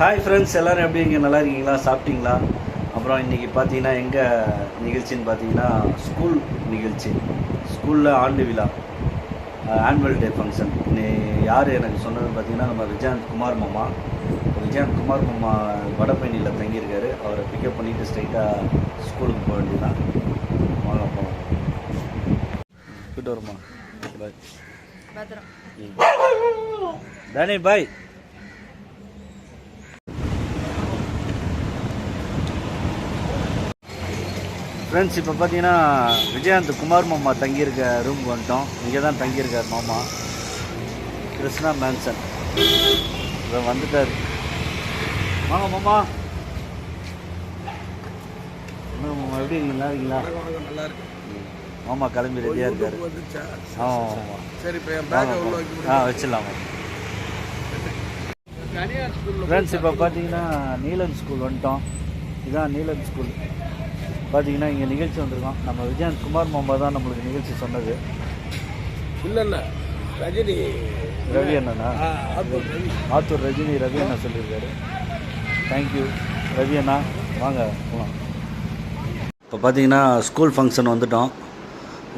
Hi friends எல்லோரும் எப்படி இருக்கீங்க? நல்லா இருக்கீங்களா? சாப்பிட்டீங்களா? அப்புறம் இன்றைக்கி பார்த்தீங்கன்னா எங்கே நிகழ்ச்சின்னு பார்த்தீங்கன்னா ஸ்கூல் நிகழ்ச்சி. ஸ்கூலில் ஆண்டு விழா. ஆனுவல் டே ஃபங்க்ஷன் நீ யார் எனக்கு சொன்னதுன்னு பார்த்தீங்கன்னா நம்ம விஜயந்த் குமார் மாமா. விஜயந்த் குமார் மாமா வடபழனியில் தங்கியிருக்காரு. அவரை பிக்கப் பண்ணிவிட்டு ஸ்ட்ரைட்டாக ஸ்கூலுக்கு போக வேண்டியதுதான். வாங்க போகலாம் போயிட்டு வருமா? பாய் பத்திரம். தானே பாய் ஃப்ரெண்ட்ஸ் இப்போ பார்த்தீங்கன்னா விஜயகாந்த் குமார் மாமா தங்கியிருக்க ரூம் வந்துட்டோம். இங்கே தான் தங்கியிருக்கார் மாமா. கிருஷ்ணா மேன்சன் இதை வந்துட்டார். வாங்க மாமா. என்ன மாமா எப்படி நல்லா இருக்கீங்களா? நல்லா இருக்கு மாமா கிளம்பி ரெடியாக இருக்காரு. ஆமாம் ஆமாம் சரி இப்போ ஆ வச்சிடலாம் ஃப்ரெண்ட்ஸ் இப்போ பார்த்தீங்கன்னா நீலன் ஸ்கூல் வந்துட்டோம். இதான் நீலன் ஸ்கூல் பார்த்தீங்கன்னா இங்கே நிகழ்ச்சி வந்திருக்கோம் நம்ம விஜயந்த் குமார் மாமா தான் நம்மளுக்கு நிகழ்ச்சி சொன்னது. இல்லை இல்லை ரஜினி. ரவி அண்ணனா? ஆத்தூர் ரஜினி ரவி அண்ணா சொல்லியிருக்காரு. தேங்க்யூ ரவி அண்ணா வாங்க போகலாம் இப்போ பார்த்தீங்கன்னா ஸ்கூல் ஃபங்க்ஷன் வந்துட்டோம்.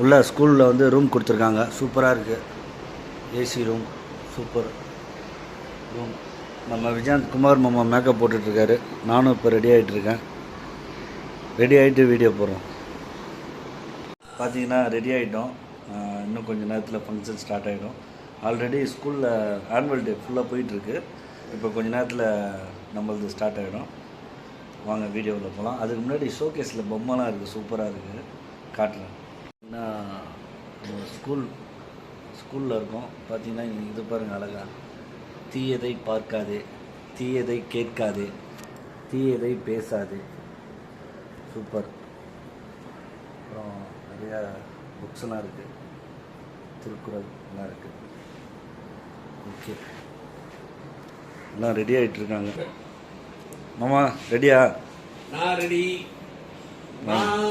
உள்ள ஸ்கூலில் வந்து ரூம் கொடுத்துருக்காங்க. சூப்பராக இருக்குது ஏசி ரூம் சூப்பர் ரூம் நம்ம விஜயந்த் குமார் மாமா மேக்கப் போட்டுட்ருக்காரு நானும் இப்போ ரெடி ஆகிட்டு இருக்கேன். ரெடி ஆகிட்டு வீடியோ போடுறோம். பார்த்தீங்கன்னா ரெடி ஆகிட்டோம் இன்னும் கொஞ்சம் நேரத்தில் ஃபங்க்ஷன் ஸ்டார்ட் ஆகிடும் ஆல்ரெடி ஸ்கூலில் ஆனுவல் டே ஃபுல்லாக போயிட்டுருக்கு. இப்போ கொஞ்ச நேரத்தில் நம்மளது ஸ்டார்ட் ஆகிடும் வாங்க வீடியோவில் போகலாம் அதுக்கு முன்னாடி ஷோகேஸில் பொம்மைலாம் இருக்குது சூப்பராக இருக்குது காட்டுறேன். என்ன ஸ்கூல் ஸ்கூலில் இருக்கோம். பார்த்தீங்கன்னா இது பாருங்கள் அழகா. தீயதை பார்க்காதே. தீயதை கேட்காதே. தீயதை பேசாதே. சூப்பர். அப்புறம் நிறையா புக்ஸ்லாம் இருக்குது திருக்குறள் எல்லாம் இருக்குது ஓகே. எல்லாம் ரெடி ஆகிட்டு இருக்காங்க. மாமா ரெடியா நான் ரெடி நான்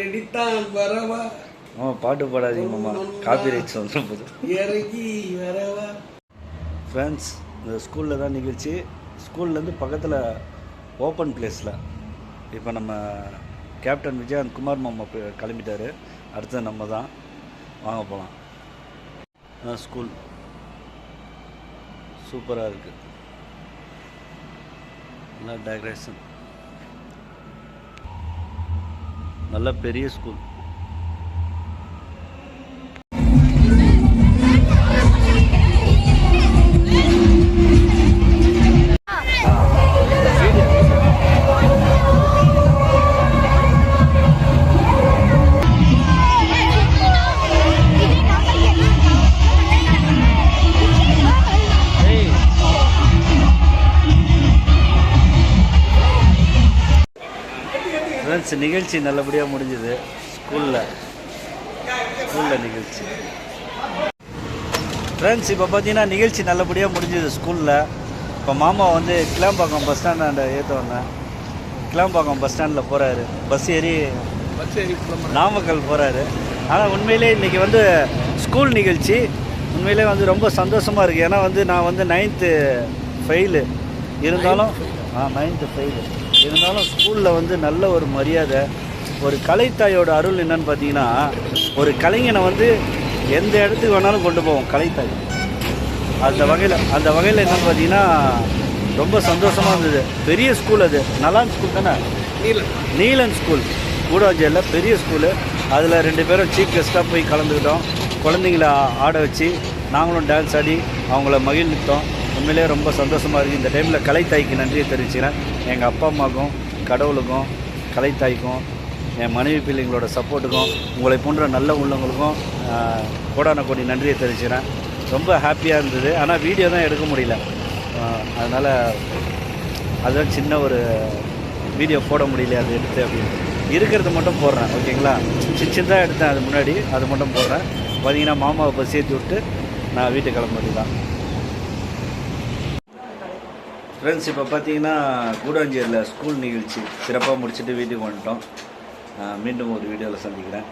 ரெடி தான் வரவா. மாமா பாட்டு பாடாதீங்க மாமா. காப்பி ரைட்ஸ் வந்துடும் போது. இறங்கி வரவா. ஃப்ரெண்ட்ஸ் இந்த ஸ்கூலில் தான் நிகழ்ச்சி. ஸ்கூல்லேருந்து பக்கத்தில் ஓப்பன் பிளேஸில் இப்போ நம்ம கேப்டன் விஜயகாந்த் குமார் மாமா கிளம்பிட்டார். கிளம்பிட்டாரு நம்ம தான். வாங்க போகலாம் ஸ்கூல். சூப்பராக இருக்குது நல்லா டெக்கரேஷன் நல்ல பெரிய ஸ்கூல். ஃப்ரெண்ட்ஸ் நிகழ்ச்சி நல்லபடியாக முடிஞ்சுது. ஸ்கூலில். ஸ்கூலில் நிகழ்ச்சி. ஃப்ரெண்ட்ஸ் இப்போ பார்த்தீங்கன்னா நிகழ்ச்சி நல்லபடியாக முடிஞ்சுது ஸ்கூலில். இப்போ மாமா வந்து கிளாம்பாக்கம் பஸ் ஸ்டாண்டாண்ட ஏற்ற வந்தேன் கிளாம்பாக்கம் பஸ் ஸ்டாண்டில் போகிறாரு பஸ் ஏறி பஸ் ஏறி நாமக்கல் போகிறாரு ஆனால் உண்மையிலே இன்றைக்கி வந்து ஸ்கூல் நிகழ்ச்சி. உண்மையிலே வந்து ரொம்ப சந்தோஷமாக இருக்குது ஏன்னா வந்து நான் வந்து நைன்த்து ஃபெயிலு இருந்தாலும் ஆ நைன்த்து ஃபெயிலு இருந்தாலும் ஸ்கூலில் வந்து நல்ல ஒரு மரியாதை ஒரு கலைத்தாயோட அருள் என்னன்னு பார்த்தீங்கன்னா ஒரு கலைஞனை வந்து எந்த இடத்துக்கு வேணாலும் கொண்டு போவோம் கலைத்தாய். அந்த வகையில் அந்த வகையில் என்னன்னு பார்த்தீங்கன்னா ரொம்ப சந்தோஷமாக இருந்தது. பெரிய ஸ்கூல் அது. நல்லான் ஸ்கூல் தானே? நீலன். நீலன் ஸ்கூல். கூடாஞ்சேரியில் பெரிய ஸ்கூலு. அதில் ரெண்டு பேரும் சீஃப் கெஸ்ட்டாக போய் கலந்துக்கிட்டோம். குழந்தைங்கள ஆட வச்சு நாங்களும் டான்ஸ் ஆடி அவங்கள மகிழ்வித்தோம். உண்மையிலேயே ரொம்ப சந்தோஷமாக இருக்குது இந்த டைமில் கலைத்தாய்க்கு நன்றியை தெரிவிச்சுக்கிறேன். எங்கள் அப்பா அம்மாவுக்கும் கடவுளுக்கும் கலைத்தாய்க்கும் என் மனைவி பிள்ளைங்களோட சப்போர்ட்டுக்கும் உங்களை போன்ற நல்ல உள்ளவங்களுக்கும் கோடான கோடி நன்றியை தெரிவிச்சுக்கிறேன். ரொம்ப ஹாப்பியாக இருந்தது. ஆனால் வீடியோ தான் எடுக்க முடியல. அதனால் அதுதான் சின்ன ஒரு வீடியோ போட முடியல அது எடுத்து அப்படின்னு. இருக்கிறது மட்டும் போடுறேன் ஓகேங்களா? சின்ன சின்னதாக எடுத்தேன் அது முன்னாடி அது மட்டும் போடுறேன். பார்த்தீங்கன்னா மாமாவை பஸ் ஏற்றி விட்டு நான் வீட்டுக்கு கிளம்ப வேண்டியதான் ஃப்ரெண்ட்ஸ் இப்போ பார்த்தீங்கன்னா கூடாஞ்சேரியில் ஸ்கூல் நிகழ்ச்சி சிறப்பாக முடிச்சுட்டு வீட்டுக்கு வந்துட்டோம். மீண்டும் ஒரு வீடியோவில் சந்திக்கிறேன்.